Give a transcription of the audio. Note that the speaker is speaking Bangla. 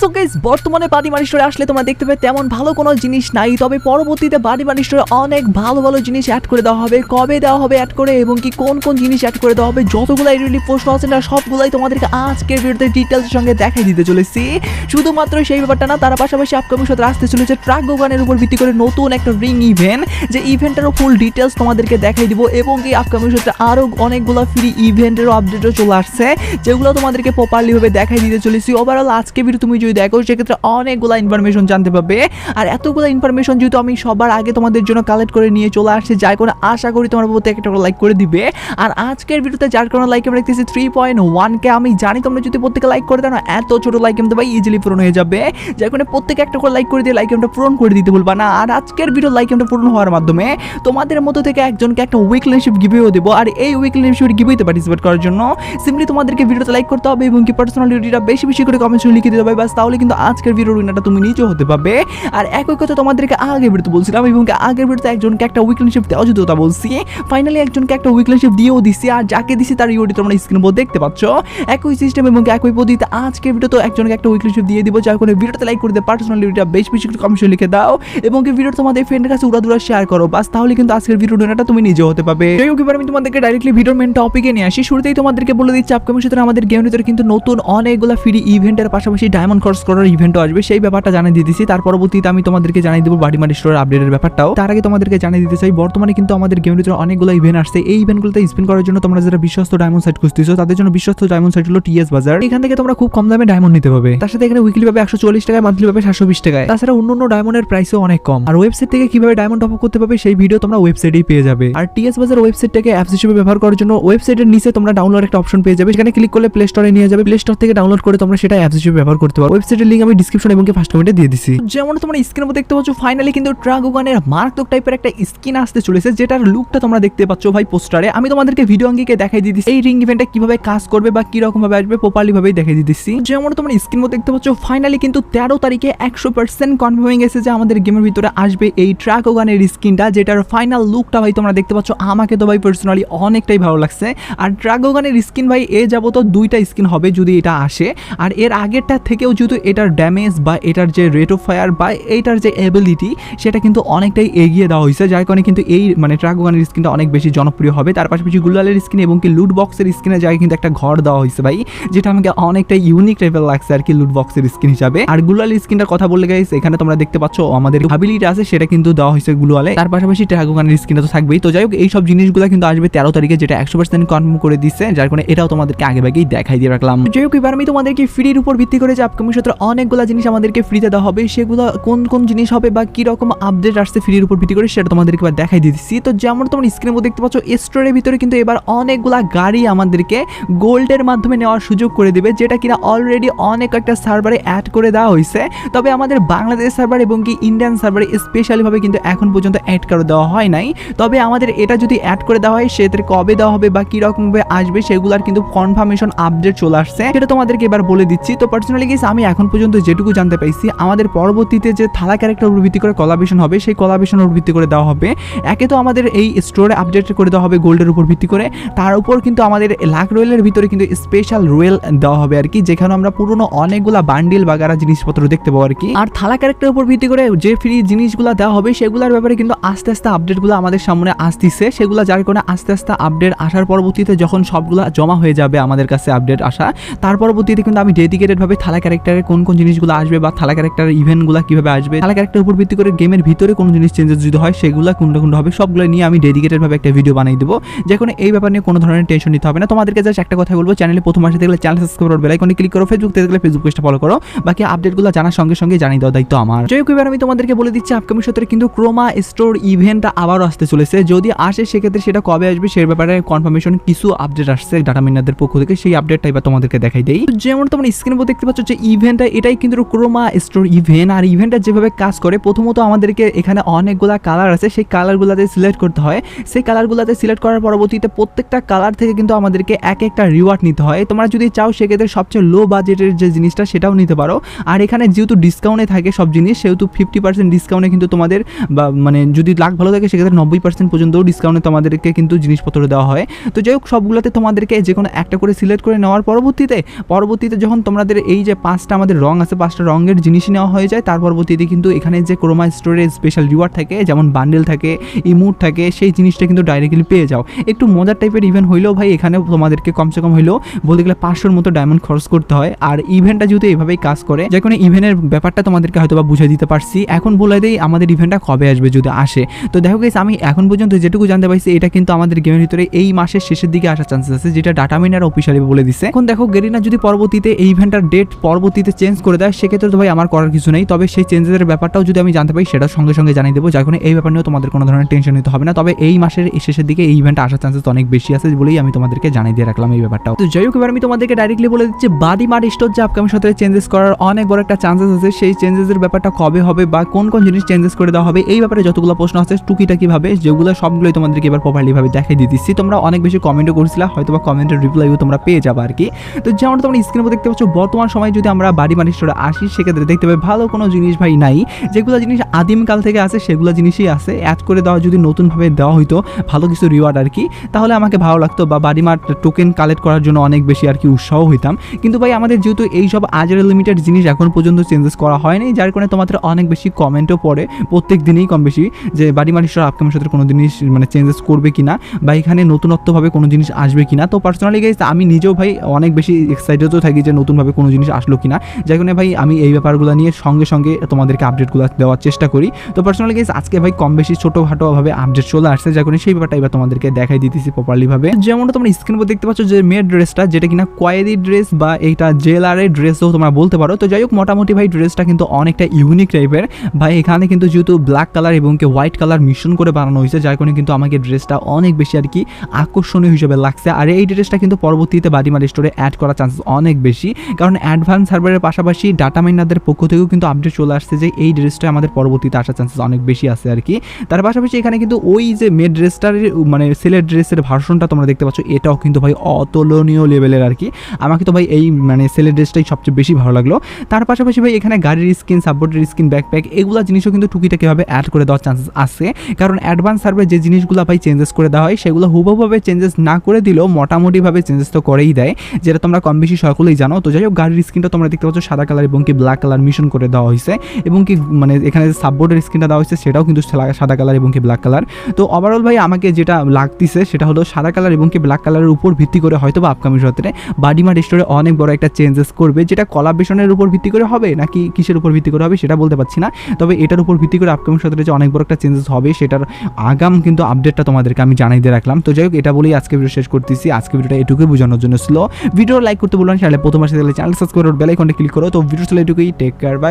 সো গাইস বর্তমানে বাড়ি স্টোরে আসলে তোমরা দেখতে পাবে তেমন ভালো কোনো জিনিস নাই, তবে পরবর্তীতে বাড়ি স্টোরে অনেক ভালো ভালো জিনিস অ্যাড করে দেওয়া হবে। কবে দেওয়া হবে অ্যাড করে এবং কি কোন কোন জিনিস অ্যাড করে দেওয়া হবে যতগুলো রিলি প্রশ্ন আছে না, সবগুলাই তোমাদেরকে আজকের ভিডিওতে ডিটেলসের সঙ্গে দেখাই দিতে চলেছি। শুধুমাত্র সেই ব্যাপারটা না, তার পাশাপাশি আপকামিং সাথে আসতে চলেছে ট্রাক গোগানের উপর ভিত্তি করে নতুন একটা রিং ইভেন্ট যে ইভেন্টেরও ফুল ডিটেলস তোমাদেরকে দেখাই দিব এবং কি আপকামিং সাথে আরও অনেকগুলো ফ্রি ইভেন্টেরও আপডেটও চলে আসছে, যেগুলো তোমাদেরকে প্রপারলি ভাবে দেখাই দিতে চলেছি। ওভারঅল আজকে ভিডিও তুমি যদি দেখো, সেক্ষেত্রে অনেকগুলো ইনফরমেশন জানতে পারবে। আর এতগুলো ইনফরমেশন যেহেতু আমি সবার আগে তোমাদের জন্য কালেক্ট করে নিয়ে চলে আসছি, যার কোনো আশা করি তোমার প্রত্যেক একটা লাইক করে দিবে। আর আজকের ভিডিওতে যার কোনো লাইক আমরা দেখতেছি থ্রি পয়েন্ট ওয়ানকে আমি জানি তোমরা যদি প্রত্যেকে লাইক করে দাও না, এত ছোট লাইক এমতে ভাই ইজিলি পূরণ হয়ে যাবে। যার কারণে প্রত্যেকে একটা করে লাইক করে দিয়ে লাইক এমটা পূরণ করে দিতে বলবা না। আর আজকের ভিডিও লাইক এমটা পূরণ হওয়ার মাধ্যমে তোমাদের মধ্যে থেকে একজনকে একটা উইকলিশিপ গিভেও দেবো। আর এই উইকলিশিপ গিভেতে পার্টিসিপেট করার জন্য সিম্পলি তোমাদেরকে ভিডিওতে লাইক করতে হবে এবং কি পার্সোনালিটিটা বেশি বেশি করে কমেন্টস লিখে দিতে হবে। বাস তাহলে কিন্তু আজকের ভিডিওর উইনারটা তুমি নিজেও হতে পারবে। আর একই কথা তোমাদেরকে আগে ভিডিওতে বলছিলাম এবং আগের ভিডিওতে একজনকে একটা উইকলিশিপ দেওয়া যেত তা বলছি। ফাইনালি একজনকে একটা উইকলিশিপ দিয়েও দিছি আর যাকে দিছি তার ইউটি তোমরা স্ক্রিন বোর্ড দেখতে পাচ্ছ। একই সিস্টেম এবং একই পদ্ধতিতে আজকের ভিডিও তো একজনকে একটা উইকলিশিপ দিয়ে দিব, যার কোনো ভিডিওতে লাইক করে দিয়ে পার্সোনালিটিটা বেশি বেশি করে কমেন্টস লিখে দাও এবং কি ভিডিও তোমাদের ফ্রেন্ডের কাছে উড়াদুরা শেয়ার করো। বাস, তাহলে কিন্তু আজকের ভিডিও উইনারটা তুমি নিজেও হতে পারবে। যাই হোক, এবার আমি তোমাদেরকে ডাইরেক্টলি ভিডিওর মেন টপিকে নিয়ে আসি। শুরুতেই তোমাদেরকে বলে দিচ্ছি আপকামিং সাথে আমাদের গেমের ভিতরে কিন্তু নতুন অনেকগুলো ফ্রি ইভেন্টের পাশাপাশি ডায়মন্ড ক্রস করার ইভেন্টও আসবে, সেই ব্যাপারটা জানিয়ে দিচ্ছি তার পরবর্তীতে আমি তোমাদেরকে জানিয়ে দেবো বাড়ি মারি স্টোরের আপডেটের ব্যাপারটাও। তার আগে তোমাদেরকে জানিয়ে দিতে চাই, বর্তমানে কিন্তু আমাদের গেমের ভিতরে অনেকগুলো ইভেন্ট আসছে। এই ইভেন্টগুলোতে স্পিন করার জন্য তোমরা যারা বিশ্বস্ত ডায়মন্ড সাইট খুঁজতেছো, তাদের জন্য বিশ্বস্ত ডায়মন্ড সাইট হলো টিএস বাজার এখান থেকে তোমরা খুব কম দামে ডায়মন্ড নিতে পারবে। তার সাথে এখানে উইকলি পাবে একশো চল্লিশ টাকায় মান্থলি পাবে সাতশো বিশ টাকায়। তাছাড়া অন্য অন্য ডায়মন্ডের প্রাইসও অনেক কম। আর ওয়েবসাইট থেকে কীভাবে ডায়মন্ড টপ করতে পারবে, সেই ভিডিও তোমরা ওয়েবসাইটেই পেয়ে যাবে। আর টিএস বাজার ওয়েবসাইটটাকে অ্যাপস হিসেবে ব্যবহার করার জন্য ওয়েবসাইটের নিচে তোমরা ডাউনলোড একটা অপশন পেয়ে যাবে। সেখানে ক্লিক করলে প্লে স্টোরে নিয়ে যাবে। প্লে স্টোর থেকে ডাউনলোড করে তোমরা সেটা অ্যাপস হিসেবে ব্যবহার করতে পারো। ওয়েবসাইটের লিঙ্ক আমি ডিসক্রিপশন এবং ফার্স্ট কমেন্টে দিয়ে দিছি। যেমন তোমরা স্ক্রিনের মধ্যে দেখতে পাচ্ছ ফাইনালি কিন্তু ট্রাক ওগানের মারাত্মক টাইপের একটা স্কিন আসতে চলেছে, যেটার লুকটা তোমরা দেখতে পাচ্ছ ভাই পোস্টারে আমি তোমাদেরকে ভিডিও অঙ্গিকে দেখাই দিয়ে এই রিং ইভেন্টটা কীভাবে কাজ করবে বা কি রকম ভাবে আসবে প্রপারলি ভাবেই দেখাই দিয়ে দিচ্ছি যেমন তোমরা স্ক্রিন মধ্যে দেখতে পাচ্ছ ফাইনালি কিন্তু তেরো তারিখে একশো পার্সেন্ট কনফার্ম হয়ে গেছে যে আমাদের গেমের ভিতরে আসবে এই ট্রাক ওগানের স্কিনটা যেটার ফাইনাল লুকটা ভাই তোমরা দেখতে পাচ্ছ, আমাকে তো ভাই পার্সোনালি অনেকটাই ভালো লাগছে। আর ট্রাক ওগানের স্কিন ভাই এ যাবত দুইটা স্কিন হবে যদি এটা আসে। আর এর আগেরটা থেকেও যেহেতু এটার ড্যামেজ বা এটার যে রেট অফ ফায়ার বা এইটার যে এবিলিটি সেটা কিন্তু অনেকটাই এগিয়ে দেওয়া হয়েছে। যার কারণে কিন্তু এই মানে ট্রাক ওগানের স্কিনটা অনেক বেশি জনপ্রিয় হবে। তার পাশাপাশি গুলালের স্কিন এবং কি লুট বক্সের স্কিনের জায়গায় কিন্তু একটা ঘর দেওয়া হয়েছে ভাই, যেটা আমাকে অনেকটা ইউনিক টাইপের লাগছে আর কি লুট বক্সের স্কিন হিসাবে। আর গুলাল স্কিনটার কথা বললে গাইস এখানে তোমরা দেখতে পাচ্ছ আমাদের হাবিলিটি আছে, সেটা কিন্তু দেওয়া হয়েছে গুলালে তার পাশাপাশি ট্রাক ওগানের স্কিনটা তো থাকবেই। তো যাই হোক এই সব জিনিসগুলো কিন্তু আসবে তেরো তারিখে, যেটা একশো পার্সেন্ট কনফার্ম করে দিচ্ছে। যার কারণে এটাও তোমাদেরকে আগে ভাগেই দেখাই দিয়ে রাখলাম। যাই হোক, এবার আমি তোমাদেরকে ফ্রির উপর ভিত্তি করে যে আপকামিং সত্র অনেকগুলো জিনিস আমাদেরকে ফ্রিতে দেওয়া হবে। সেগুলো কোন কোন জিনিস হবে বা কি রকম আপডেট আসছে ফ্রির উপর ভিত্তি করে সেটা তোমাদেরকে এবার দেখাই দিচ্ছি। তো যেমন তোমরা স্ক্রিনের মধ্যে দেখতে পাচ্ছ স্টোরের ভিতরে কিন্তু এবার অনেকগুলা গাড়ি আমাদেরকে গোল্ডের মাধ্যমে নেওয়ার সুযোগ করে দেবে, যেটা কিনা অলরেডি অনেক একটা সার্ভারে অ্যাড করে দেওয়া হয়েছে। তবে আমাদের বাংলাদেশ সার্ভার এবং কি ইন্ডিয়ান সার্ভারে স্পেশালিভাবে কিন্তু এখন পর্যন্ত অ্যাড করে দেওয়া হয় নাই। তবে আমাদের এটা যদি অ্যাড করে দেওয়া হয়, সেক্ষেত্রে কবে দেওয়া হবে বা কীরকমভাবে আসবে, সেগুলোর কিন্তু কনফার্মেশন আপডেট চলে আসছে। সেটা তোমাদেরকে এবার বলে দিচ্ছি। তো পার্সোনালি গেস আমি এখন পর্যন্ত যেটুকু জানতে পাইছি, আমাদের পরবর্তীতে যে থালা ক্যারেক্টার উপর ভিত্তি করে কলাবেশন হবে, সেই কলাবেশনের উপর ভিত্তি করে দেওয়া হবে। একে তো আমাদের এই স্টোরে আপডেট করে দেওয়া হবে গোল্ডের উপর ভিত্তি করে। তার উপর কিন্তু আমাদের লাখ রয়েলের ভিতরে কিন্তু স্পেশাল রয়েল দেওয়া হবে আর কি, যেখানে আমরা পুরনো অনেকগুলা বান্ডিল বাগারা জিনিসপত্র দেখতে পাবো আর কি। আর থালা ক্যারেক্টারের উপর ভিত্তি করে যে ফ্রি জিনিসগুলো দেওয়া হবে, সেগুলোর ব্যাপারে কিন্তু আস্তে আস্তে আপডেটগুলো আমাদের সামনে আসতেছে। সেগুলো যার কারণে আস্তে আস্তে আপডেট আসার পরবর্তীতে যখন সবগুলো জমা হয়ে যাবে আমাদের কাছে আপডেট আসা, তার পরবর্তীতে কিন্তু আমি ডেডিকেটেডভাবে থালা ক্যারেক্টারে কোন কোন জিনিসগুলো আসবে বা থালা ক্যারেক্টারের ইভেন্টগুলো কীভাবে আসবে, থালা ক্যারেক্টার উপর ভিত্তি করে গেমের ভিতরে কোন জিনিস চেঞ্জেস যদি হয়, সেগুলো কোনটা কোনটা হবে, সবগুলো নিয়ে আমি ডেডিকেটেড ভাবে একটা ভিডিও বানিয়ে দেবো। যে কোনো এই ব্যাপার নিয়ে কোনো ধরনের টেনশন নিতে হবে না। তোমাদেরকে জাস্ট একটা কথা বলব চ্যানেলে প্রথম আসে দেখলে চ্যানেল সাবস্ক্রাইব করো বেলাইকনে ক্লিক করো ফেসবুক থেকে দেখলে ফেসবুক পেজটা ফলো করো। বাকি আপডেটগুলো জানার সঙ্গে সঙ্গে জানিয়ে দেওয়া দায়িত্ব আমার। যাই এবার আমি তোমাদেরকে বলে দিচ্ছি আপকামিং সত্তরে কিন্তু ক্রোমা স্টোর ইভেন্টটা আবারও আসতে চলেছে। যদি আসে, সেক্ষেত্রে সেটা কবে আসবে সে ব্যাপারে কনফার্মেশন কিছু আপডেট আসছে ডাটা মিনারদের পক্ষ থেকে, সেই আপডেটটা এবার তোমাদেরকে দেখাই দেই। যেমন তোমরা স্ক্রিনের উপর দেখতে পাচ্ছ যে ইভেন্টটা এটাই কিন্তু ক্রোমা স্টোর ইভেন্ট আর ইভেন্টটা যেভাবে কাজ করে, প্রথমত আমাদেরকে এখানে অনেকগুলা কালার আছে, সেই কালারগুলোতে সিলেক্ট করতে হয়। সেই কালারগুলোতে সিলেক্ট করার পরবর্তীতে প্রত্যেকটা কালার থেকে কিন্তু আমাদেরকে এক একটা রিওয়ার্ড নিতে হয়। তোমরা যদি চাও, সেক্ষেত্রে সবচেয়ে লো বাজেটের যে জিনিসটা, সেটাও নিতে পারো। আর এখানে যেহেতু ডিসকাউন্টে থাকে সব জিনিস, সেহেতু ফিফটি পার্সেন্ট ডিসকাউন্টে কিন্তু তোমাদের, বা মানে যদি লাখ ভালো থাকে, সেক্ষেত্রে নব্বই পার্সেন্ট পর্যন্ত ডিসকাউন্টে তোমাদেরকে কিন্তু জিনিসপত্র দেওয়া হয়। তো যাই হোক, সবগুলোতে তোমাদেরকে যে কোনো একটা করে সিলেক্ট করে নেওয়ার পরবর্তীতে পরবর্তীতে যখন তোমাদের এই যে পাঁচটা পাঁচটা আমাদের রং আছে, পাঁচটা রঙের জিনিসই নেওয়া হয়ে যায়। তার পরবর্তীতে কিন্তু এখানে যে ক্রোমা স্টোরের স্পেশাল রিওয়ার্ড থাকে, যেমন বান্ডেল থাকে ইমুট থাকে, সেই জিনিসটা কিন্তু ডাইরেক্টলি পেয়ে যাও। একটু মজার টাইপের ইভেন্ট হইলেও ভাই, এখানে তোমাদেরকে কমসে কম হইলেও বলতে গেলে পাঁচশোর মতো ডায়মন্ড খরচ করতে হয়। আর ইভেন্টটা যেহেতু এভাবেই কাজ করে, যে কোনো ইভেন্টের ব্যাপারটা তোমাদেরকে হয়তো বা বুঝিয়ে দিতে পারছি। এখন বলে দেই, আমাদের ইভেন্টটা কবে আসবে যদি আসে? তো দেখো গেছে আমি এখন পর্যন্ত যেটুকু জানতে পারছি, এটা কিন্তু আমাদের গেমের ভিতরে এই মাসের শেষের দিকে আসার চান্সেস আছে, যেটা ডাটা মিনার অফিসিয়ালি বলে দিছে। এখন দেখো গেরিনা যদি পরবর্তীতে এই ইভেন্টটার ডেট পরবর্তীতে চেঞ্জ করে দেয়, সেক্ষেত্রে তো ভাই আমার করার কিছু নেই। তবে সেই চেঞ্জের ব্যাপারটাও যদি আমি জানতে পারি সেটা সঙ্গে সঙ্গে জানিয়ে দেবো। যার এই ব্যাপার নিয়েও তোমাদের কোনো ধরনের টেনশন নিতে হবে না। তবে এই মাসের শেষের দিকে এই ইভেন্ট আসার চান্সেস অনেক বেশি আছে বলেই আমি তোমাদেরকে জানিয়ে দিয়ে রাখলাম এই ব্যাপারটাও। তো যাই হোক, এবার আমি তোমাদেরকে ডাইরেক্টলি বলে দিচ্ছি বাডি মার স্টোর যে আপকামিং সাথে চেঞ্জেস করার অনেক বড় একটা চান্সেস আছে। সেই চেঞ্জেসের ব্যাপারটা কবে হবে বা কোন কোন জিনিস চেঞ্জেস করে দেওয়া হবে, এই ব্যাপারে যতগুলো প্রশ্ন আছে টুকিটাকি ভাবে যেগুলো সবগুলোই তোমাদেরকে এবার প্রপারলি ভাবে দেখাই দিয়ে দিচ্ছি। তোমরা অনেক বেশি কমেন্টও করছিলা হয়তো বা কমেন্টের রিপ্লাইও তোমরা পেয়ে যাবে আর কি। তো যেমন তোমরা স্ক্রিনে দেখতে পাচ্ছ, বর্তমান সময় যদি আমরা বাড়ি মানি স্টোরে আসি, সেক্ষেত্রে দেখতে পাই ভালো কোনো জিনিস ভাই নাই। যেগুলো জিনিস আদিমকাল থেকে আছে, সেগুলো জিনিসই আছে। অ্যাড করে দেওয়া যদি নতুনভাবে দেওয়া হইতো, ভালো কিছু রিওয়ার্ড আর কি, তাহলে আমাকে ভালো লাগতো বা বাড়ি মার টোকেন কালেক্ট করার জন্য অনেক বেশি আর কি উৎসাহ হইতাম। কিন্তু ভাই, আমাদের যেহেতু এই সব আজের লিমিটেড জিনিস এখন পর্যন্ত চেঞ্জেস করা হয়নি, যার কারণে তোমাদের অনেক বেশি কমেন্টও পড়ে, প্রত্যেক দিনেই কম বেশি, যে বাড়ি মানি স্টোর আপকামের সাথে কোনো জিনিস মানে চেঞ্জেস করবে কিনা, বা এখানে নতুনত্বভাবে কোনো জিনিস আসবে কিনা। তো পার্সোনালি গাইজ আমি নিজেও ভাই অনেক বেশি এক্সাইটেডও থাকি যে নতুনভাবে কোনো জিনিস আসলো কিনা। যার কারণে ভাই, আমি এই ব্যাপারগুলো নিয়ে সঙ্গে সঙ্গে তোমাদেরকে আপডেটগুলো দেওয়ার চেষ্টা করি। তো পার্সোনালি গাইজ আজকে ভাই কম বেশি ছোটোখাটোভাবে আপডেট চলে আসছে কারণে সেই ব্যাপারটা এবার তোমাদেরকে দেখাই দিতেছি প্রপারলি ভাবে। যেমনটা তোমরা স্ক্রিন উপর দেখতে পাচ্ছ যে মেয়ের ড্রেসটা যেটা কিনা কয়েদি ড্রেস বা এইটা জেলারের ড্রেসও তোমরা বলতে পারো। তো যাই হোক, মোটামুটি ভাই ড্রেসটা কিন্তু অনেকটা ইউনিক টাইপের ভাই, এখানে কিন্তু যেহেতু ব্ল্যাক কালার এবং কি হোয়াইট কালার মিশ্রণ করে বানানো হয়েছে, যার কারণে কিন্তু আমাকে ড্রেসটা অনেক বেশি আর কি আকর্ষণীয় হিসেবে লাগছে। আর এই ড্রেসটা কিন্তু পরবর্তীতে বাদিমার স্টোরে অ্যাড করার চান্সেস অনেক বেশি। কারণ অ্যাডভান্স সার্ভারের পাশাপাশি ডাটা মাইনারদের পক্ষ থেকেও কিন্তু আপডেট চলে আসছে যে এই ড্রেসটা আমাদের পরবর্তীতে আসার চান্সেস অনেক বেশি আছে আর কি। তার পাশাপাশি এখানে কিন্তু ওই যে মেড ড্রেসটার মানে সেলের ড্রেসের ভার্সনটা তোমরা দেখতে পাচ্ছ, এটাও কিন্তু ভাই অতুলনীয় লেভেলের আর কি। আমাকে তো ভাই এই মানে সেলের ড্রেসটাই সবচেয়ে বেশি ভালো লাগল। তার পাশাপাশি ভাই এখানে গাড়ির স্কিন সাপোর্টের স্কিন ব্যাকপ্যাক এগুলো জিনিসও কিন্তু টুকিটাকিভাবে অ্যাড করে দেওয়ার চান্সেস আছে। কারণ অ্যাডভান্স সার্ভে যে জিনিসগুলো ভাই চেঞ্জেস করে দেওয়া হয়, সেগুলো হুবহুভাবে চেঞ্জেস না করে দিলেও মোটামুটিভাবে চেঞ্জেস তো করেই দেয়। যেটা তোমরা কম বেশি সকলেই জানো। তো যাই হোক, গাড়ির স্কিনটা তোমরা দেখতে পাচ্ছ, সাদা কালার এবং কি ব্ল্যাক কালার মিশন করে দেওয়া হয়েছে এবং কি মানে এখানে যে সাববোর্ডের স্কিনটা দেওয়া হয়েছে সেটাও কিন্তু সাদা- কালার এবং কি ব্ল্যাক কালার তো ওভারঅল ভাই, আমাকে যেটা লাগতেছে, সেটা হলো সাদা কালার এবং কি ব্ল্যাক কালারের উপর ভিত্তি করে হয়তো বা আপকামিং সত্রে বাডিমার স্টোরে অনেক বড় একটা চেঞ্জেস করবে, যেটা কলাবেশনের উপর ভিত্তি করে হবে নাকি কিসের উপর ভিত্তি করে হবে সেটা বলতে পারছি না। তবে এটার উপর ভিত্তি করে আপকামিং সত্রে যে অনেক বড় একটা চেঞ্জেস হবে, সেটার আগাম কিন্তু আপডেটটা তোমাদেরকে আমি জানাই দিয়ে রাখলাম। তো যাই হোক, এটা বলেই আজকে ভিডিও শেষ করতেছি। আজকে ভিডিওটা এটুকুই বোঝানোর জন্য ছিল ভিডিও লাইক করতে বললাম চ্যানেলে প্রথম আসে চ্যানেল সাবস্ক্রাইব বেল আইকনটা ক্লিক করো তো ভিডিও চলে এটুকুই টেক কেয়ার বাই